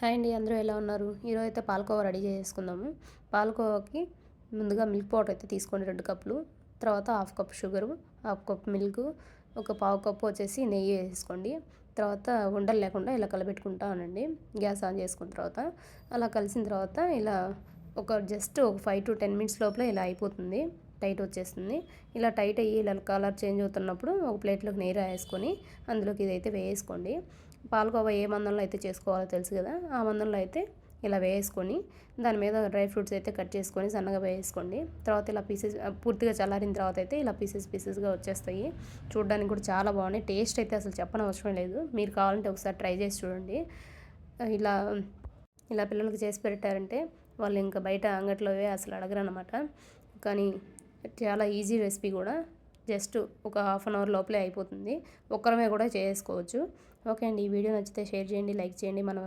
Hi అండి అందరూ ఎలా ఉన్నారు? ఈరోజు అయితే పాలకోవా రెడీ చేసుకుందాము. పాలకోవాకి ముందుగా మిల్క్ పౌడర్ అయితే తీసుకోండి రెండు కప్పులు. తర్వాత half cup sugar half cup milk ఒక పావు కప్పు వచ్చేసి నెయ్యి వేసుకోండి. తర్వాత ఉండలు లేకుండా ఇలా కలబెట్టుకుంటా ఉండండి. గ్యాస్ ఆన్ చేసుకున్న తర్వాత అలా కలిసిన తర్వాత ఇలా ఒక జస్ట్ ఒక ఫైవ్ టు టెన్ మినిట్స్ లోపల ఇలా అయిపోతుంది. టైట్ వచ్చేస్తుంది. ఇలా టైట్ అయ్యి ఇలా కలర్ చేంజ్ అవుతున్నప్పుడు ఒక ప్లేట్లోకి నెయ్యి వేసుకొని అందులోకి ఇదైతే వేసుకోండి. పాలకోవా ఏ మందంలో అయితే చేసుకోవాలో తెలుసు కదా ఆ మందంలో అయితే ఇలా వేసుకొని దాని మీద డ్రై ఫ్రూట్స్ అయితే కట్ చేసుకొని సన్నగా వేసుకోండి. తర్వాత ఇలా పీసెస్ పూర్తిగా చల్లారిన తర్వాత అయితే ఇలా పీసెస్ పీసెస్గా వచ్చేస్తాయి. చూడడానికి కూడా చాలా బాగున్నాయి. టేస్ట్ అయితే అసలు చెప్పనవసరం లేదు. మీరు కావాలంటే ఒకసారి ట్రై చేసి చూడండి. ఇలా ఇలా పిల్లలకి చేసి పెట్టారంటే వాళ్ళు ఇంకా బయట అంగట్లో అసలు అడగరు అనమాట కానీ చాలా ఈజీ రెసిపీ కూడా. జస్ట్ ఒక హాఫ్ అన్ అవర్ లోపలే అయిపోతుంది. ఒక్కరమే కూడా చేసుకోవచ్చు. ఓకే అండి. ఈ వీడియో నచ్చితే షేర్ చేయండి లైక్ చేయండి. మన